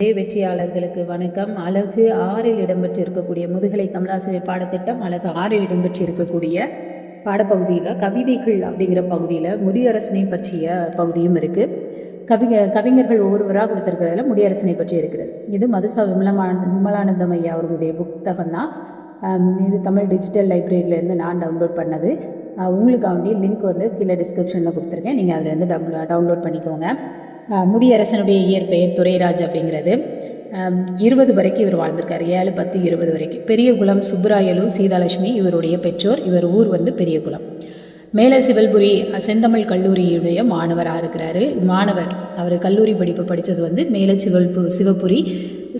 இதே வெற்றியாளர்களுக்கு வணக்கம். அழகு ஆறில் இடம்பெற்று இருக்கக்கூடிய முதுகலை தமிழாசிரியர் பாடத்திட்டம் அழகு ஆறில் இடம்பெற்று இருக்கக்கூடிய பாடப்பகுதியில் கவிதைகள் அப்படிங்கிற பகுதியில் முடியரசனை பற்றிய பகுதியும் இருக்குது கவிஞ கவிஞர்கள் ஒவ்வொருவராக கொடுத்துருக்கிறதுல முடியரசனை பற்றி இருக்கிறது. இது மதுசா விமலமான விமலானந்தம் ஐயா அவர்களுடைய புத்தகம் தான் இது தமிழ் டிஜிட்டல் லைப்ரரியிலேருந்து நான் டவுன்லோட் பண்ணது. உங்களுக்கு உங்களுக்காண்டி லிங்க் வந்து கீழே டிஸ்கிரிப்ஷனில் கொடுத்துருக்கேன். நீங்கள் அதிலேருந்து டவுன்லோ டவுன்லோட் பண்ணிக்கோங்க. முடியரசனுடைய இயற்பெயர் துரைராஜ் அப்படிங்கிறது. இருபது வரைக்கும் இவர் வாழ்ந்திருக்கார். ஏழு பத்து இருபது வரைக்கும். பெரியகுளம் சுப்புராயலு சீதாலட்சுமி இவருடைய பெற்றோர். இவர் ஊர் வந்து பெரியகுளம் மேல சிவல்புரி செந்தமிழ் கல்லூரியுடைய மாணவராக இருக்கிறாரு. மாணவர் அவர் கல்லூரி படிப்பு படித்தது வந்து மேல சிவல்பு சிவபுரி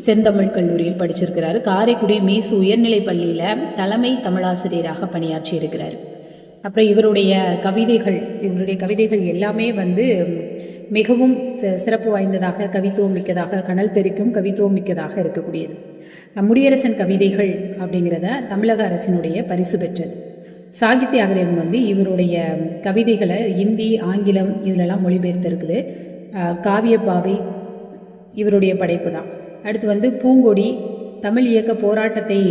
செந்தமிழ் கல்லூரியில் படிச்சிருக்கிறாரு. காரைக்குடி மீசு உயர்நிலைப் பள்ளியில் தலைமை தமிழாசிரியராக பணியாற்றி இருக்கிறார் அப்புறம் இவருடைய கவிதைகள் இவருடைய கவிதைகள் எல்லாமே வந்து மிகவும் சிறப்பு வாய்ந்ததாக கவித்துவம் மிக்கதாக கனல் தெரிக்கும் கவித்துவம் மிக்கதாக இருக்கக்கூடியது. முடியரசன் கவிதைகள் அப்படிங்கிறத தமிழக அரசினுடைய பரிசு பெற்றது. சாகித்ய அகதேவன் வந்து இவருடைய கவிதைகளை இந்தி ஆங்கிலம் இதிலெல்லாம் மொழிபெயர்த்திருக்குது. அஹ் காவியப்பாவை இவருடைய படைப்பு தான். அடுத்து வந்து பூங்கொடி தமிழ் இயக்க போராட்டத்தை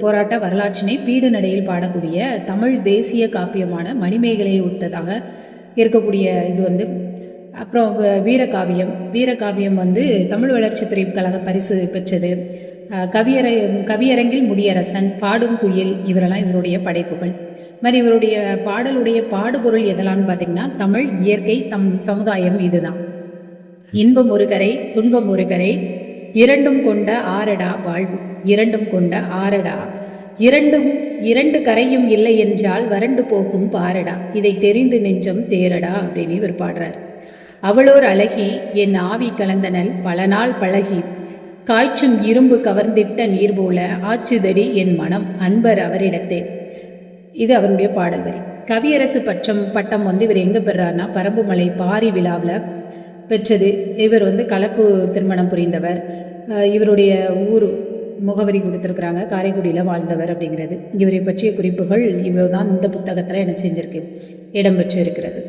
போராட்ட வரலாற்றினை பீடு நடையில் பாடக்கூடிய தமிழ் தேசிய காப்பியமான மணிமேகலையை ஒத்ததாக இருக்கக்கூடிய இது வந்து அப்புறம் வீரகாவியம். வீரகாவியம் வந்து தமிழ் வளர்ச்சித்துறை கழக பரிசு பெற்றது. கவியரை கவியரங்கில் முடியரசன் பாடும் குயில் இவரெல்லாம் இவருடைய படைப்புகள். மாதிரி இவருடைய பாடலுடைய பாடுபொருள் எதெல்லாம்னு பார்த்தீங்கன்னா தமிழ் இயற்கை தம் சமுதாயம் இதுதான். இன்பம் ஒரு கரை துன்பம் ஒரு கரை இரண்டும் கொண்ட ஆரடா வாழ்வு இரண்டும் கொண்ட ஆரடா இரண்டும் இரண்டு கரையும் இல்லை என்றால் வறண்டு போகும் பாரடா இதை தெரிந்து நெஞ்சம் தேரடா அப்படின்னு இவர் பாடுறார். அவளோர் அழகி என் ஆவி கலந்தனல் பல நாள் பழகி. காய்ச்சும் இரும்பு கவர்ந்திட்ட நீர் போல ஆச்சுதடி என் மனம் அன்பர் அவரிடத்தே. இது அவருடைய பாடல் வரி. கவியரசு பட்சம் பட்டம் வந்து இவர் எங்கே பெறார்னா பரம்புமலை பாரி விழாவில் பெற்றது. இவர் வந்து கலப்பு திருமணம் புரிந்தவர். இவருடைய ஊர் முகவரி கொடுத்துருக்குறாங்க. காரைக்குடியில் வாழ்ந்தவர் அப்படிங்கிறது. இவரை பற்றிய குறிப்புகள் இவ்வளவுதான். இந்த புத்தகத்தில் என்ன செஞ்சிருக்கு. இடம்பெற்று இருக்கிறது